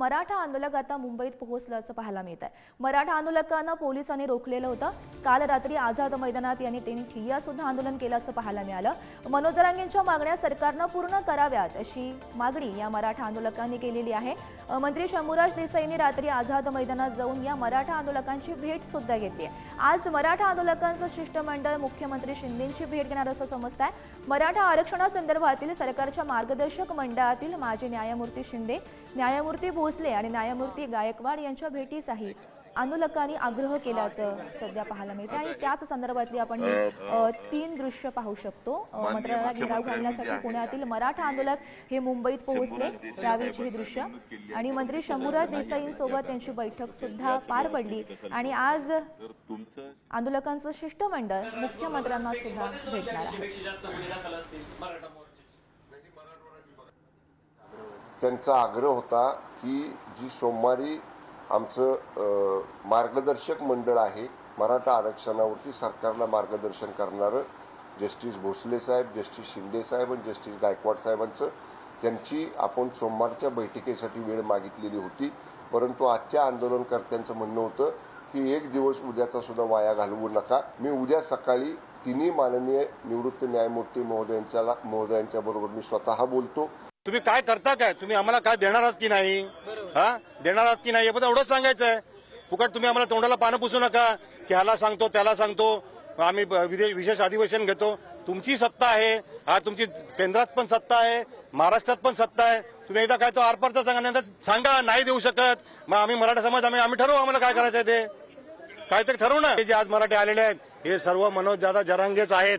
मराठा आंदोलक आता मुंबईत पोहोचल्याचं पाहायला मिळत आहे मराठा आंदोलकांना पोलिसांनी रोखलेलं होतं. काल रात्री आझाद मैदानात यांनी त्यांनी ठिय्या सुद्धा आंदोलन केल्याचं पाहायला मिळालं. मनोजरांगेंच्या मागण्या सरकारनं पूर्ण कराव्यात अशी मागणी या मराठा आंदोलकांनी केलेली आहे. मंत्री शंभूराज देसाईंनी रात्री आझाद मैदानात जाऊन या मराठा आंदोलकांची भेट सुद्धा घेतली आहे. आज मराठा आंदोलकांचं शिष्टमंडळ मुख्यमंत्री शिंदेची भेट घेणार असं समजत आहे मराठा आरक्षणासंदर्भातील सरकारच्या मार्गदर्शक मंडळातील माजी न्यायमूर्ती शिंदे न्यायमूर्ती भोसले आणि न्यायमूर्ती गायकवाड यांच्या भेटीचाही आंदोलकांनी आग्रह केल्याचं सध्या पाहायला मिळते आणि त्याच संदर्भातली आपण तीन दृश्य पाहू शकतो. मंत्रालयाला घेराव घालण्यासाठी पुण्यातील मराठा आंदोलक हे मुंबईत पोहोचले. त्यावेळीची ही दृश्य. आणि मंत्री शंभूराज देसाईंसोबत त्यांची बैठक सुद्धा पार पडली. आणि आज आंदोलकांचं शिष्टमंडळ मुख्यमंत्र्यांना सुद्धा भेटणार आहे. त्यांचा आग्रह होता की जी सोमवारी आमचं मार्गदर्शक मंडळ आहे मराठा आरक्षणावरती सरकारला मार्गदर्शन करणारं जस्टिस भोसले साहेब जस्टिस शिंदे साहेब आणि जस्टिस गायकवाड साहेबांचं त्यांची आपण सोमवारच्या बैठकीसाठी वेळ मागितलेली होती. परंतु आजच्या आंदोलनकर्त्यांचं म्हणणं होतं की एक दिवस उद्याचा सुद्धा वाया घालवू नका. मी उद्या सकाळी तिन्ही माननीय निवृत्त न्यायमूर्ती महोदयांच्या महोदयांच्या बरोबर मी स्वतः बोलतो. तुम्ही काय करता काय? तुम्ही आम्हाला काय देणार आहात की नाही? हा? देणार आहात की नाही? हे एवढंच सांगायचं आहे फुकट तुम्ही आम्हाला तोंडाला पानं पुसू नका. की ह्याला सांगतो त्याला सांगतो. आम्ही विशेष अधिवेशन घेतो. तुमची सत्ता आहे. हा तुमची केंद्रात पण सत्ता आहे. महाराष्ट्रात पण सत्ता आहे. तुम्ही एकदा काय तो आरपारचा सांगा नंतर सांगा नाही देऊ शकत. मग आम्ही मराठा समाज आम्ही आम्ही ठरवू आम्हाला काय करायचं आहे ते. काहीतरी ठरवू ना. हे जे आज मराठी आलेले आहेत हे सर्व मनोज दादा जरांगेच आहेत.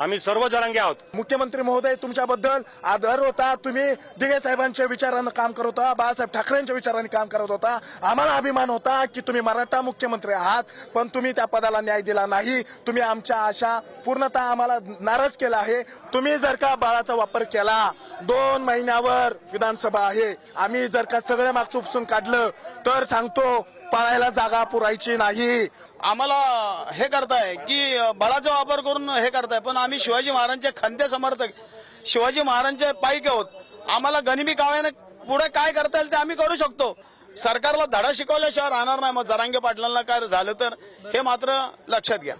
आम्ही सर्व जरांगे आहोत. मुख्यमंत्री महोदय तुमच्याबद्दल आदर होता. तुम्ही दिगे साहेबांच्या विचारानं काम करत होता बाळासाहेब ठाकरेंच्या विचाराने काम करत होता. आम्हाला अभिमान होता की तुम्ही मराठा मुख्यमंत्री आहात पण तुम्ही त्या पदाला न्याय दिला नाही. तुम्ही आमच्या आशा पूर्णतः आम्हाला नाराज केला आहे. तुम्ही जर का बाळाचा वापर केला दोन महिन्यावर विधानसभा आहे. आम्ही जर का सगळं मागचं उपसून काढलं तर सांगतो पाळायला जागा पुरायची नाही. आम्हाला हे करताय की बळाचा वापर करून हे करताय पण आम्ही शिवाजी महाराजांचे खंदे समर्थक शिवाजी महाराजांचे पाईक आहोत. आम्हाला गनिमी काव्याने पुढे काय करता येईल ते आम्ही करू शकतो. सरकारला धडा शिकवल्याशिवाय राहणार नाही. मग जरांगे पाटलांना काय झालं तर हे मात्र लक्षात घ्या.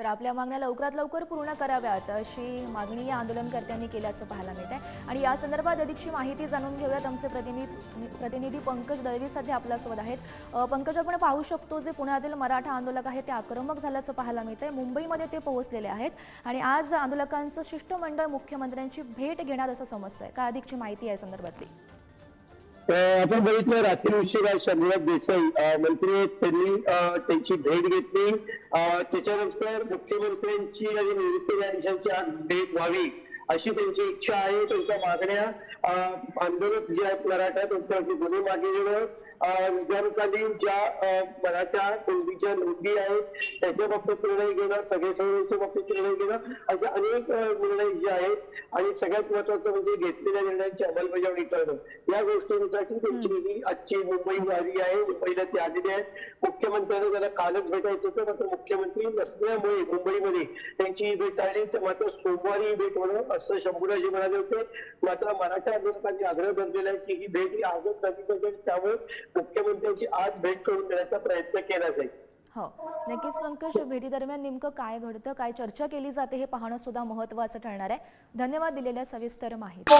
तर आपल्या मागण्या लवकरात लवकर पूर्ण कराव्यात अशी मागणी या आंदोलनकर्त्यांनी केल्याचं पाहायला मिळत आहे आणि या संदर्भात अधिकची माहिती जाणून घेऊयात आमचे प्रतिनिधी प्रतिनिधी पंकज दळवी सध्या आपल्यासोबत आहेत. पंकज आपण पाहू शकतो जे पुण्यातील मराठा आंदोलक आहेत ते आक्रमक झाल्याचं पाहायला मिळत आहे मुंबईमध्ये ते पोहोचलेले आहेत आणि आज आंदोलकांचं शिष्टमंडळ मुख्यमंत्र्यांची भेट घेणार असं समजतं आहे का अधिकची माहिती आहे या संदर्भातली? आपण बघितलं रात्री उशिरा शंभूराज देसाई मंत्री आहेत त्यांनी त्यांची भेट घेतली. अं, त्याच्यानंतर मुख्यमंत्र्यांची आणि निवृत्त यांच्याची आज भेट व्हावी अशी त्यांची इच्छा आहे त्यांच्या मागण्या. अं, आंदोलक जे आहेत मराठा त्यांच्या गुन्हे मागे घेणं. निजामकालीन ज्या मराठा कुणबीच्या नोंदी आहेत त्याच्या बाबतीत निर्णय घेणं सगळे सगळ्यांच्या बाबतीत निर्णय घेणं असे अनेक निर्णय जे आहेत आणि सगळ्यात महत्वाचं म्हणजे घेतलेल्या निर्णयांची अंमलबजावणी करणं. या गोष्टींसाठी त्यांची ही आजची मुंबई वारी आहे मुंबईला ते आलेले आहेत. मुख्यमंत्र्यांना त्याला कालच भेटायचं होतं मात्र मुख्यमंत्री नसल्यामुळे मुंबईमध्ये त्यांची ही भेट आली. तर मात्र सोमवारी ही भेट होणं असं शंभूराजी म्हणाले होते. मात्र मराठा आंदोलकांनी आग्रह धरलेला आहे की ही भेट ही आजच झाली पाहिजे. त्यामुळे मुख्यमंत्र्यांची आज भेट करून देण्याचा प्रयत्न केला जाईल. हो नक्कीच पंकज भेटी दरम्यान नेमकं काय घडतं काय चर्चा केली जाते हे पाहणं सुद्धा महत्वाचं ठरणार आहे. धन्यवाद दिलेल्या सविस्तर माहिती.